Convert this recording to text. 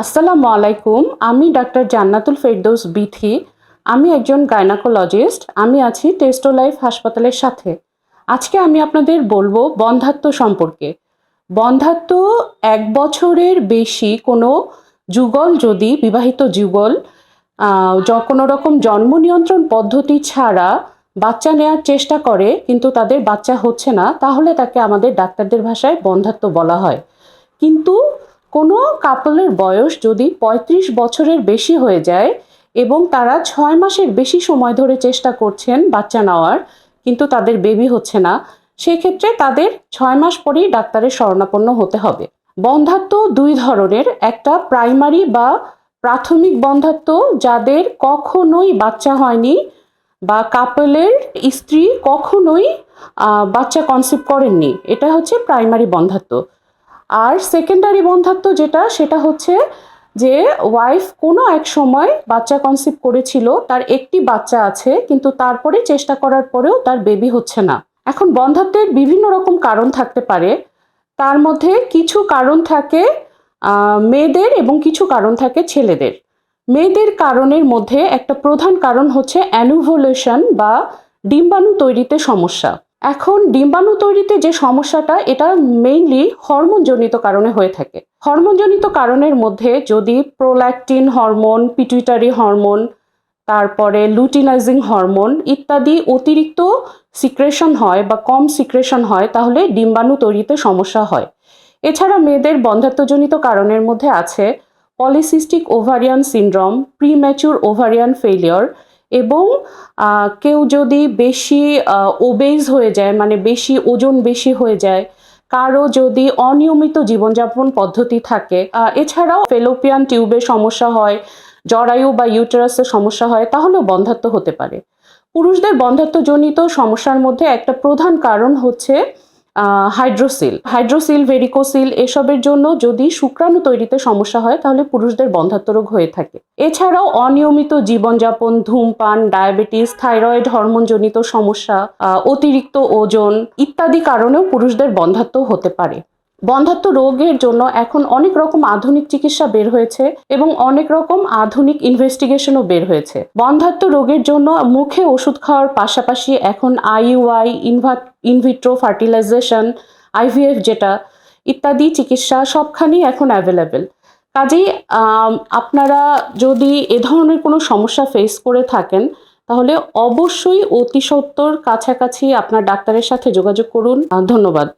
আসসালামু আলাইকুম, আমি ডাক্তার জান্নাতুল ফেরদৌস বিথি। আমি একজন গাইনাকোলজিস্ট, আমি আছি টেস্টো লাইফ হাসপাতালের সাথে। আজকে আমি আপনাদের বলব বন্ধাত্ম সম্পর্কে। বন্ধাত্ম এক বছরের বেশি কোনো যুগল যদি, বিবাহিত যুগল কোনো রকম জন্ম নিয়ন্ত্রণ পদ্ধতি ছাড়া বাচ্চা নেওয়ার চেষ্টা করে, কিন্তু তাদের বাচ্চা হচ্ছে না, তাহলে তাকে আমাদের ডাক্তারদের ভাষায় বন্ধাত্ম বলা হয়। কিন্তু কোনো কাপলের বয়স যদি ৩৫ বছরের বেশি হয়ে যায় এবং তারা ছয় মাসের বেশি সময় ধরে চেষ্টা করছেন বাচ্চা নেওয়ার, কিন্তু তাদের বেবি হচ্ছে না, সেক্ষেত্রে তাদের ছয় মাস পরেই ডাক্তারের শরণাপন্ন হতে হবে। বন্ধাত্ম দুই ধরনের, একটা প্রাইমারি বা প্রাথমিক বন্ধাত্ম যাদের কখনোই বাচ্চা হয়নি বা কাপলের স্ত্রী কখনোই বাচ্চা কনসিভ করেননি। এটা হচ্ছে প্রাইমারি বন্ধাত্ম। আর সেকেন্ডারি বন্ধাত্ব যেটা, সেটা হচ্ছে যে ওয়াইফ কোনো এক সময় বাচ্চা কনসিভ করেছিল, তার একটি বাচ্চা আছে, কিন্তু তারপরে চেষ্টা করার পরেও তার বেবি হচ্ছে না। এখন বন্ধাত্বের বিভিন্ন রকম কারণ থাকতে পারে। তার মধ্যে কিছু কারণ থাকে মেয়েদের এবং কিছু কারণ থাকে ছেলেদের। মেয়েদের কারণের মধ্যে একটা প্রধান কারণ হচ্ছে অ্যানুভোলেশন বা ডিম্বাণু তৈরিতে সমস্যা। এখন ডিম্বাণু তৈরিতে যে সমস্যাটা, এটা মেইনলি হরমোনজনিত কারণে হয়ে থাকে। হরমোনজনিত কারণের মধ্যে যদি প্রোল্যাকটিন হরমোন পিটুইটারি হরমোন তারপরে লুটিনাইজিং হরমোন ইত্যাদি অতিরিক্ত সিক্রেশন হয় বা কম সিক্রেশন হয়, তাহলে ডিম্বাণু তৈরিতে সমস্যা হয়। এছাড়া মেয়েদের বন্ধাত্মজনিত কারণের মধ্যে আছে polycystic ovarian syndrome premature ovarian failure এবং কেউ যদি বেশি ওবেজ হয়ে যায় মানে বেশি, ওজন বেশি হয়ে যায়, কারও যদি অনিয়মিত জীবনযাপন পদ্ধতি থাকে এছাড়াও ফেলোপিয়ান টিউবের সমস্যা হয়, জরায়ু বা ইউটেরাসের সমস্যা হয়, তাহলেও বন্ধাত্ম হতে পারে। পুরুষদের বন্ধাত্মজনিত সমস্যার মধ্যে একটা প্রধান কারণ হচ্ছে হাইড্রোসিল। হাইড্রোসিল, ভেরিকোসিল এসবের জন্য যদি শুক্রাণু তৈরিতে সমস্যা হয়, তাহলে পুরুষদের বন্ধাত্ম রোগ হয়ে থাকে। এছাড়াও অনিয়মিত জীবনযাপন, ধূমপান, ডায়াবেটিস, থাইরয়েড হরমোনজনিত সমস্যা অতিরিক্ত ওজন ইত্যাদি কারণেও পুরুষদের বন্ধাত্ম হতে পারে। বন্ধাত্ম রোগের জন্য এখন অনেক রকম আধুনিক চিকিৎসা বের হয়েছে এবং অনেক রকম আধুনিক ইনভেস্টিগেশনও বের হয়েছে। বন্ধাত্ম রোগের জন্য মুখে ওষুধ খাওয়ার পাশাপাশি এখন আইইউআই ইনভিট্রো ফার্টিলাইজেশন আইভিএফ যেটা, ইত্যাদি চিকিৎসা সবখানেই এখন অ্যাভেলেবেল কাজেই আপনারা যদি এ ধরনের কোনো সমস্যা ফেস করে থাকেন, তাহলে অবশ্যই অতি সত্বর কাছাকাছি আপনার ডাক্তারের সাথে যোগাযোগ করুন। ধন্যবাদ।